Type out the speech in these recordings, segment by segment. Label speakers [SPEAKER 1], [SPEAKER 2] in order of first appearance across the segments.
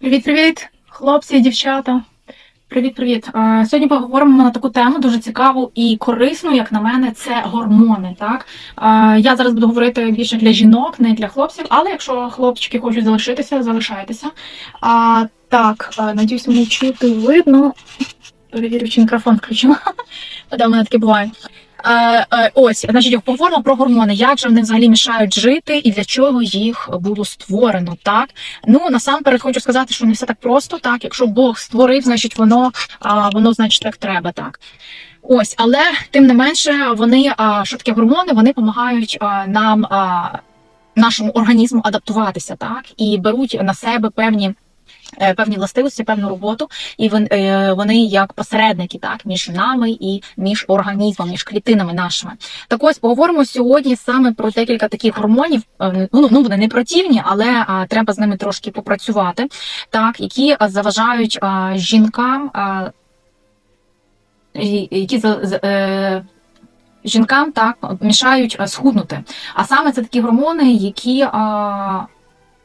[SPEAKER 1] Привіт-привіт, хлопці і дівчата. Привіт-привіт. Сьогодні поговоримо на таку тему дуже цікаву і корисну, як на мене, це гормони. Так я зараз буду говорити більше для жінок, не для хлопців, але якщо хлопчики хочуть залишитися, залишайтеся. А, так, надіюсь, мені чути видно. Перевірю, чи мікрофон включила. Да, у мене таке буває. Е, е, ось, значить, поговоримо про гормони, як же вони взагалі мішають жити і для чого їх було створено, так? Ну насамперед хочу сказати, що не все так просто. Так, якщо Бог створив, значить воно воно значить так треба. Так ось, але тим не менше, вони що таке гормони? Вони допомагають нам, нашому організму адаптуватися, так і беруть на себе певні. Е, Певні властивості, певну роботу, і е, вони як посередники, так між нами і між організмом, між клітинами нашими. Так ось поговоримо сьогодні саме про декілька таких гормонів. е, Ну, ну вони не противні, але треба з ними трошки попрацювати, так, які заважають жінкам, які за, жінкам так мішають схуднути. А саме це такі гормони, які, а,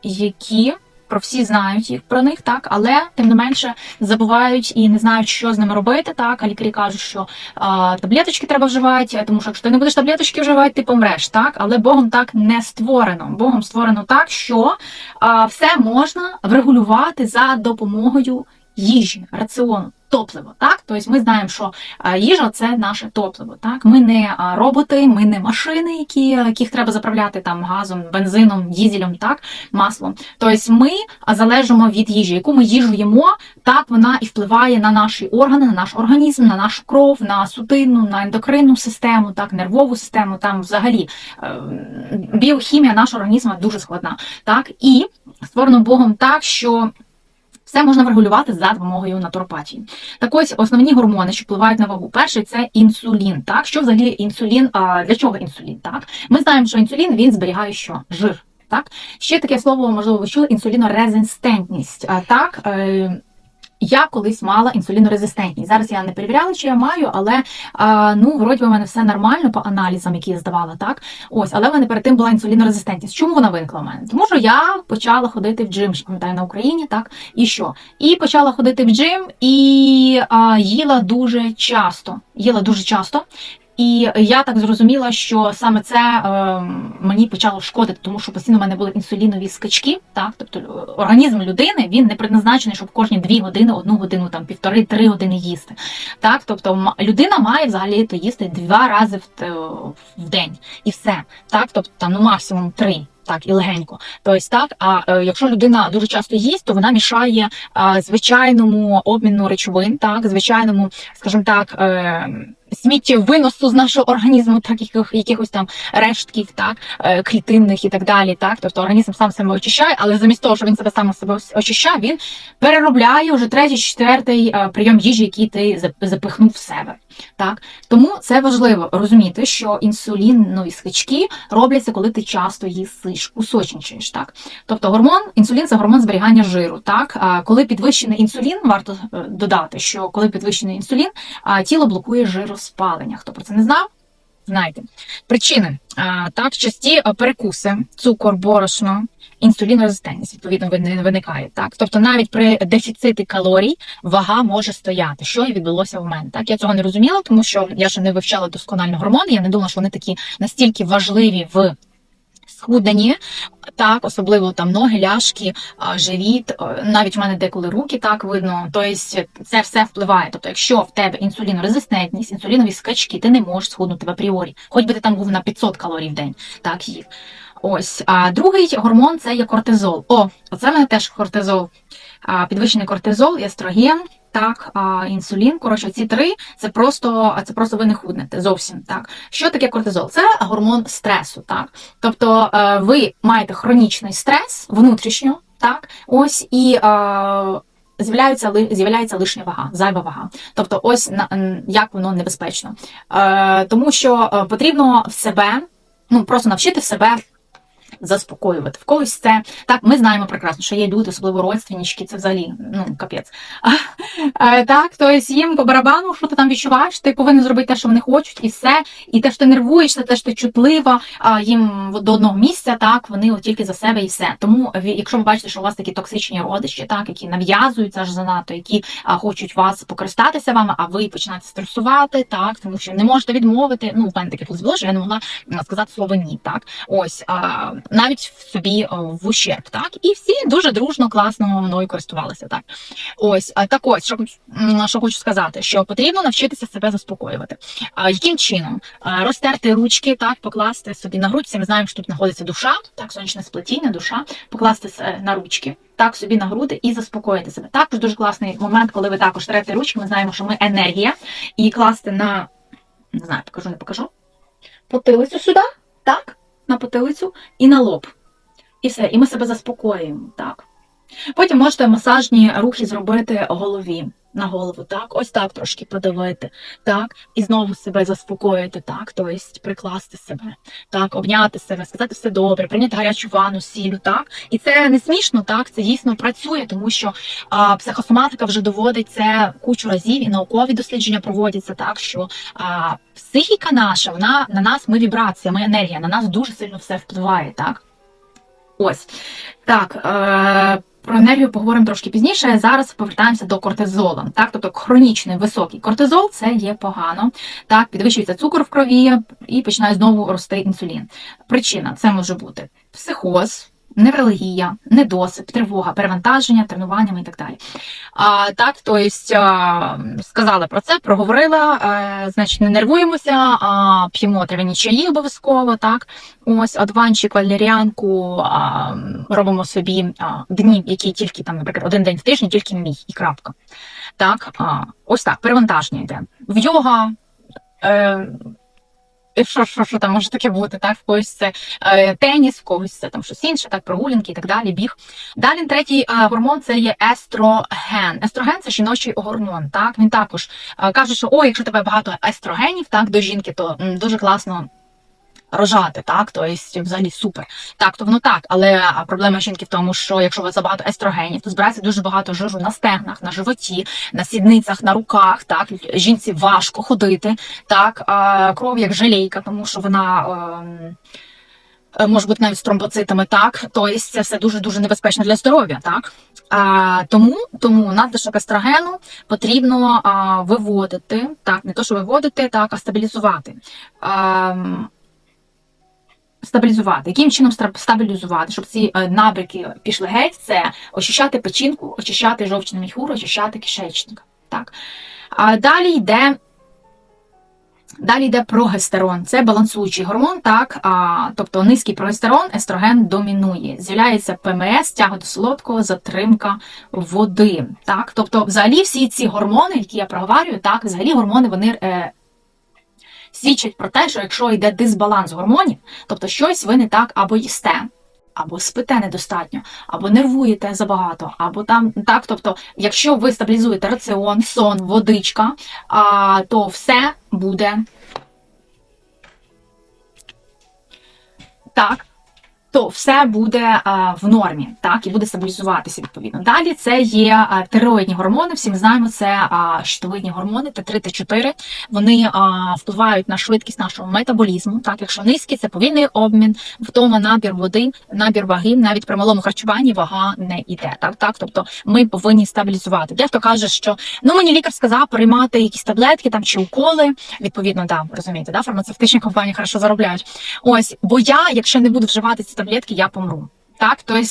[SPEAKER 1] які про всі знають їх про них, так, але тим не менше забувають і не знають, що з ними робити. Так, а лікарі кажуть, що а, таблеточки треба вживати, тому що якщо ти не будеш таблеточки вживати, ти помреш. Так, але Богом так не створено. Богом створено так, що а, все можна врегулювати за допомогою їжі, раціону. Топливо, так, тобто ми знаємо, що їжа це наше топливо. Так, ми не роботи, ми не машини, які яких треба заправляти там газом, бензином, дізелем, так, маслом. Тобто ми залежимо від їжі, яку ми їжу їмо, так вона і впливає на наші органи, на наш організм, на нашу кров, на судинну, на ендокринну систему, так, нервову систему. Там взагалі е, біохімія нашого організму дуже складна. Так, і створено Богом так, що. Все можна врегулювати за допомогою натуропатії. Так ось основні гормони, що впливають на вагу. Перший це інсулін. Так, що взагалі інсулін? А для чого інсулін? Так, ми знаємо, що інсулін він зберігає що? Жир. Так, ще таке слово, можливо, ви чули інсулінорезистентність. Так, е, я колись мала інсулінорезистентність. Зараз я не перевіряла, чи я маю, але а, ну, вроді в мене все нормально по аналізам, які я здавала, так. Ось, але в мене перед тим була інсулінорезистентність. Чому вона виникла в мене? Тому що я почала ходити в джим, ще пам'ятаю, на Україні, так, і що? І почала ходити в джим і а, їла дуже часто. Їла дуже часто. І я так зрозуміла, що саме це е, мені почало шкодити, тому що постійно в мене були інсулінові скачки. Так, тобто е, організм людини він не предназначений, щоб кожні дві години, одну годину, там півтори-три години їсти. Так, тобто людина має взагалі то їсти два рази в, в день і все. Так, тобто там ну максимум три. Так, і легенько. Тобто так, а е, якщо людина дуже часто їсть, то вона мішає е, звичайному обміну речовин, так, звичайному, скажімо так, е, сміттєвиносу з нашого організму, так, яких, якихось там рештків, так, е, клітинних і так далі. Так, тобто організм сам себе очищає, але замість того, що він себе сам себе очищає, він переробляє вже третій, четвертий е, прийом їжі, який ти запихнув в себе. Так, тому це важливо розуміти, що інсулінові скачки робляться, коли ти часто їсиш, кусочничаєш. Так, тобто гормон інсулін це гормон зберігання жиру. Так, а коли підвищений інсулін, варто е, додати, що коли підвищений інсулін, тіло блокує жироспалення. Хто про це не знав? Знаєте. Причини так, часті перекуси, цукор, борошно, інсулінорезистентність, відповідно, не виникає. Так, тобто навіть при дефіциті калорій вага може стояти, що і відбулося в мене. Так, я цього не розуміла, тому що я ще не вивчала досконально гормони. Я не думала, що вони такі настільки важливі в схудненні, так, особливо там ноги, ляшки, живіт, навіть в мене деколи руки так видно. Тобто це все впливає. Тобто, якщо в тебе інсулінорезистентність, інсулінові скачки, ти не можеш схуднути в апріорі, хоч би ти там був на 500 калорій в день, так їв. Ось, а другий гормон це є кортизол. О, оце в мене теж кортизол. Підвищений кортизол, естроген, так, а, інсулін. Коротше, ці три це просто, це просто ви не худнете зовсім. Так, що таке кортизол? Це гормон стресу. Так, тобто е, ви маєте хронічний стрес внутрішньо, так, ось і. Е, З'являється з'являється лишня вага, зайва вага. Тобто, ось на як воно небезпечно, е, тому що е, потрібно в себе, ну просто навчити себе заспокоювати. В когось це так, ми знаємо прекрасно, що є люди, особливо родственнички, це взагалі ну капець. Е, Так, тобто їм по барабану, що ти там відчуваєш, ти повинен зробити те, що вони хочуть, і все. І те, що ти нервуєшся, те, що ти чутлива, а їм до одного місця, так вони от тільки за себе і все. Тому якщо ви бачите, що у вас такі токсичні родичі, так які нав'язуються аж занадто, які а, хочуть вас покористатися вами, а ви починаєте стресувати, так тому що не можете відмовити. Ну, в мене таке було, що я не могла сказати слово ні, так ось а, навіть в собі в ущерб, так і всі дуже дружно, класно мною користувалися. Так ось так ось що, що хочу сказати, що потрібно навчитися себе заспокоювати. А, яким чином розтерти ручки, так покласти собі на грудь. Всі ми знаємо, що тут знаходиться душа, так сонячне сплетіння, душа, покласти се- на ручки. Так собі на груди і заспокоїти себе. Також дуже класний момент, коли ви також трете ручки. Ми знаємо, що ми енергія, і класти на не знаю, покажу, не покажу. Потилицю сюди, так, на потилицю і на лоб. І все, і ми себе заспокоюємо, так. Потім можете масажні рухи зробити голові на голову, так, ось так трошки подавити, так, і знову себе заспокоїти, так, тобто прикласти себе, так, обняти себе, сказати все добре, прийняти гарячу ванну, сілю, так. І це не смішно, так, це дійсно працює, тому що а, психосоматика вже доводить це кучу разів, і наукові дослідження проводяться так, що а, психіка наша, вона на нас, ми вібрація, ми енергія, на нас дуже сильно все впливає, так. Ось. Так, е, про енергію поговоримо трошки пізніше. Зараз повертаємося до кортизолу. Так, тобто хронічний високий кортизол це є погано. Так, підвищується цукор в крові і починає знову рости інсулін. Причина це може бути психоз. Невралгія, недосип, тривога, перевантаження, тренуваннями і так далі. А, так, тобто сказала про це, проговорила. А, значить, не нервуємося, а п'ємо трав'яні чаї обов'язково. Так, ось адванчик, валеріанку, а, робимо собі а, дні, які тільки там, наприклад, один день в тижні, тільки мій і крапка. Так, а, ось так, перевантаження йде. В йога. Е, що, що, що там може таке бути? Так, в когось це е, теніс, в когось це там щось інше, так, прогулянки і так далі, біг. Далі третій е, гормон це є естроген. Естроген це жіночий гормон. Так, він також е, каже, що о, якщо тебе багато естрогенів, так, до жінки, то м, дуже класно. Рожати, так, тобто взагалі супер. Так, то воно так, але проблема жінки в тому, що якщо у вас забагато естрогенів, то збирається дуже багато жиру на стегнах, на животі, на сідницях, на руках. Так, жінці важко ходити, так, а, кров як желейка, тому що вона. ем, е, Може бути навіть з тромбоцитами, так, тобто це все дуже дуже небезпечно для здоров'я, так. А, тому тому надлишок естрогену потрібно а, виводити, так, не то, що виводити, так, а стабілізувати. А, м, стабілізувати. Яким чином стабілізувати, щоб ці е, набряки пішли геть, це очищати печінку, очищати жовчний міхур, очищати кишечник. Так. А далі йде. Далі йде прогестерон, це балансуючий гормон, так, а, тобто низький прогестерон, естроген домінує. З'являється ПМС, тяга до солодкого, затримка води. Так, тобто, взагалі, всі ці гормони, які я проговорюю, так, взагалі гормони вони е, свідчать про те, що якщо йде дисбаланс гормонів, тобто щось ви не так або їсте, або спите недостатньо, або нервуєте забагато, або там так. Тобто, якщо ви стабілізуєте раціон, сон, водичка, а, то все буде так. То все буде а, в нормі, так і буде стабілізуватися відповідно. Далі це є а, тиреоїдні гормони. Всі ми знаємо, це а, щитовидні гормони Т3, Т4. Вони впливають на швидкість нашого метаболізму. Так, якщо низький, це повільний обмін, втома, набір води, набір ваги. Навіть при малому харчуванні вага не йде. Так, так, тобто ми повинні стабілізувати. Дехто каже, що ну мені лікар сказав приймати якісь таблетки там чи уколи. Відповідно, да, розумієте, да, фармацевтичні компанії хорошо заробляють. Ось, бо я, якщо не буду вживати ці таблетки, я помру. Так, тобто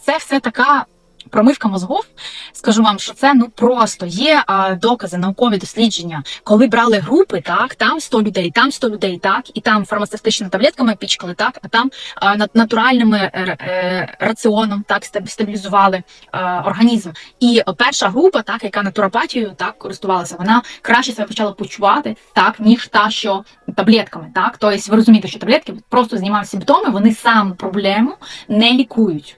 [SPEAKER 1] це все така. Промивка мозгов, скажу вам, що це ну просто є а, докази, наукові дослідження, коли брали групи, так там 100 людей, там 100 людей, так і там фармацевтичними таблетками пічкали, так а там а, натуральними е, е, раціоном так стаб- стабілізували е, організм. І перша група, так яка натуропатією так користувалася, вона краще себе почала почувати, так ніж та, що таблетками. Так, тобто ви розумієте, що таблетки просто знімають симптоми, вони сам проблему не лікують.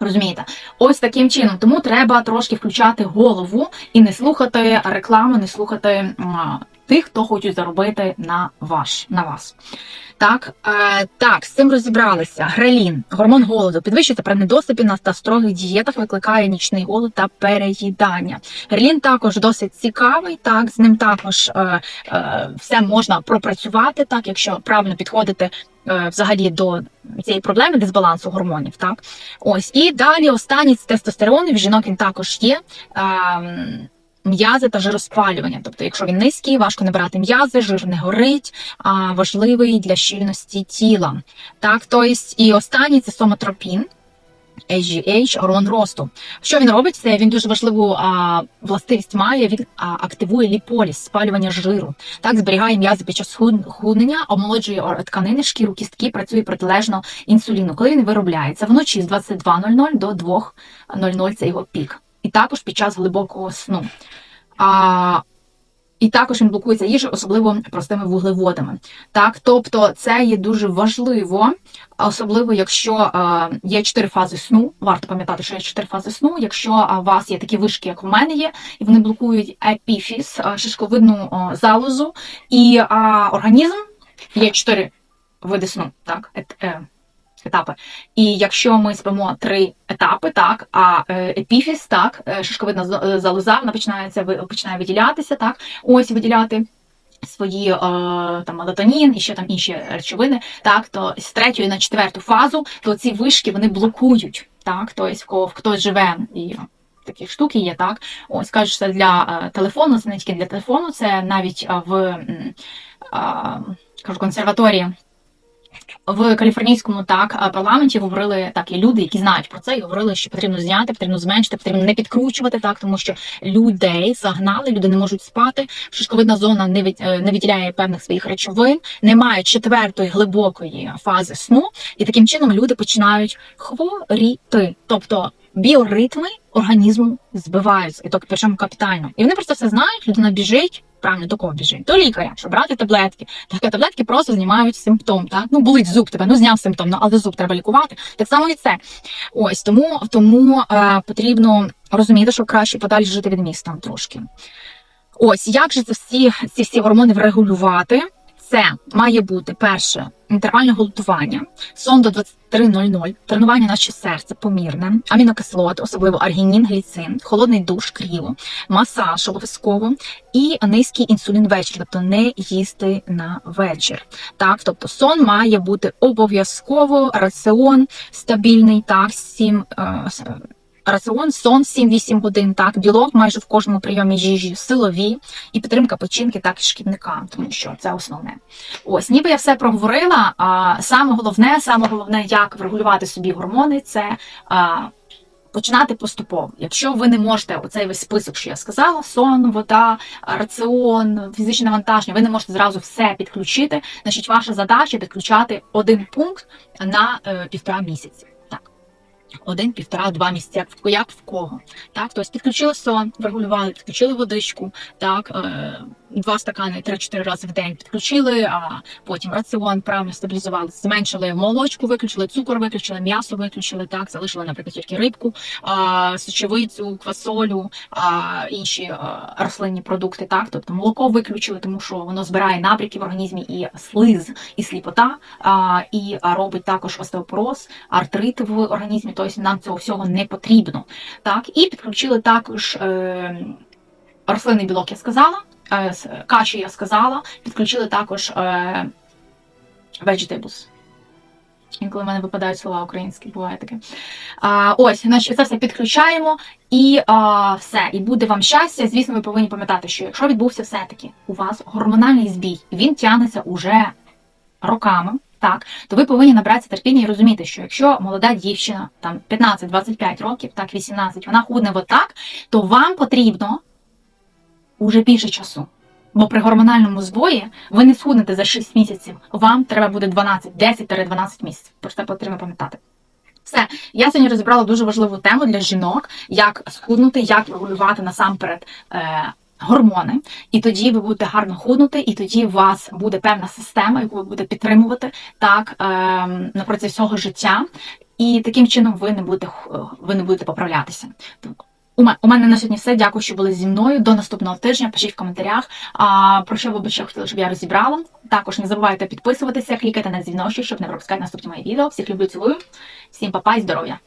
[SPEAKER 1] Розумієте, ось таким чином. Тому треба трошки включати голову і не слухати рекламу, не слухати тих, хто хочуть заробити на ваш на вас. Так, е, так, з цим розібралися. Грелін, гормон голоду, підвищується при недосипі на та строгих дієтах, викликає нічний голод та переїдання. Грелін також досить цікавий. Так, з ним також е, е, все можна пропрацювати, так, якщо правильно підходити. е, Взагалі до цієї проблеми дисбалансу гормонів, так ось і далі останній це тестостерон. В жінок він також є. Ем, М'язи та жироспалювання. Тобто, якщо він низький, важко набирати м'язи, жир не горить, а важливий для щільності тіла. Так, то есть, і останній це соматропін. HGH, гормон росту. Що він робить? Це він дуже важливу а, властивість має. Він а, активує ліполіз, спалювання жиру. Так зберігає м'язи під час худнення, омолоджує тканини, шкіру, кістки, працює протилежно інсуліну. Коли він виробляється вночі з 22.00 до 2.00 це його пік. І також під час глибокого сну. А, і також він блокується їжею, особливо простими вуглеводами. Так, тобто це є дуже важливо, особливо якщо е, є чотири фази сну. Варто пам'ятати, що є чотири фази сну. Якщо е, у вас є такі вишки, як у мене є, і вони блокують епіфіз, е, шишковидну е, залозу, і е, організм є чотири види сну, так, ет, е, етапи. І якщо ми спимо три етапи, так, а е, епіфіз, так, е, шишковидна е, залоза, вона починається починає виділятися, так, ось виділяти свої е, там мелатонін і ще там інші речовини, так, то з третьої на четверту фазу, то ці вишки вони блокують, так, тобто кого хтось живе і. Такі штуки є, так. Ось кажуть, це для е, телефону, це не тільки для телефону, це навіть е, в а, кажу, консерваторії в каліфорнійському так парламенті говорили так, і люди, які знають про це, і говорили, що потрібно зняти, потрібно зменшити, потрібно не підкручувати, так тому що людей загнали, люди не можуть спати. Шишковидна зона не від е, не виділяє певних своїх речовин, немає четвертої глибокої фази сну, і таким чином люди починають хворіти, тобто біоритми організму збиваються, і то причому капітально. І вони просто це знають, людина біжить. Правильно, до кого біжить? До лікаря, щоб брати таблетки. Так, таблетки просто знімають симптом. Так? Ну, болить зуб тебе, ну зняв симптом, ну, але зуб треба лікувати. Так само і це. Ось тому, тому е, потрібно розуміти, що краще подалі жити від міста трошки. Ось як же це всі ці всі гормони врегулювати? Це має бути перше інтервальне голодування, сон до 23.00, тренування наше серце помірне, амінокислоти, особливо аргінін, гліцин, холодний душ, кріво, масаж обов'язково. І низький інсулін ввечері, тобто не їсти на вечір. Так, тобто сон має бути обов'язково, раціон стабільний, так, 7, е, с- раціон, сон 7-8 годин, так, білок майже в кожному прийомі їжі, силові і підтримка печінки, так і шкідника, тому що це основне. Ось, ніби я все проговорила. А саме головне, саме головне, як врегулювати собі гормони, це а, починати поступово. Якщо ви не можете оцей весь список, що я сказала, сон, вода, раціон, фізичне навантаження, ви не можете зразу все підключити. Значить, ваша задача підключати один пункт на е, півтора місяці. Один, півтора, два місяці, як в як в кого. Так, тобто підключили сон, врегулювали, підключили водичку, так, е, два стакани 3-4 рази в день підключили, а потім раціон правильно стабілізували, зменшили молочку, виключили цукор, виключили м'ясо, виключили так, залишили, наприклад, тільки рибку, а, сочевицю, квасолю, а, інші а, рослинні продукти. Так, тобто молоко виключили, тому що воно збирає набряки в організмі і слиз, і сліпота, а, і робить також остеопороз, артрит в організмі. Тобто нам цього всього не потрібно. Так, і підключили також. Е, Рослинний білок я сказала, каші я сказала, підключили також е, vegetables. Інколи в мене випадають слова українські, буває таке. А, ось, значить, це все підключаємо і а, все. І буде вам щастя. Звісно, ви повинні пам'ятати, що якщо відбувся все-таки у вас гормональний збій, він тягнеться уже роками, так, то ви повинні набратися терпіння і розуміти, що якщо молода дівчина, там 15-25 років, так, 18, вона худне отак, то вам потрібно уже більше часу. Бо при гормональному збої ви не схуднете за 6 місяців. Вам треба буде 12, 10-12 місяців. Про це потрібно пам'ятати. Все, я сьогодні розібрала дуже важливу тему для жінок, як схуднути, як регулювати насамперед е, гормони. І тоді ви будете гарно худнути, і тоді у вас буде певна система, яку ви будете підтримувати так е, на протязі всього життя. І таким чином ви не будете ви не будете поправлятися. У ме- у мене на сьогодні все. Дякую, що були зі мною. До наступного тижня. Пишіть в коментарях. А про що ви б ще хотіли, щоб я розібрала. Також не забувайте підписуватися, клікати на дзвіночок, щоб не пропускати наступні мої відео. Всіх люблю, цілую. Всім па-па і здоров'я!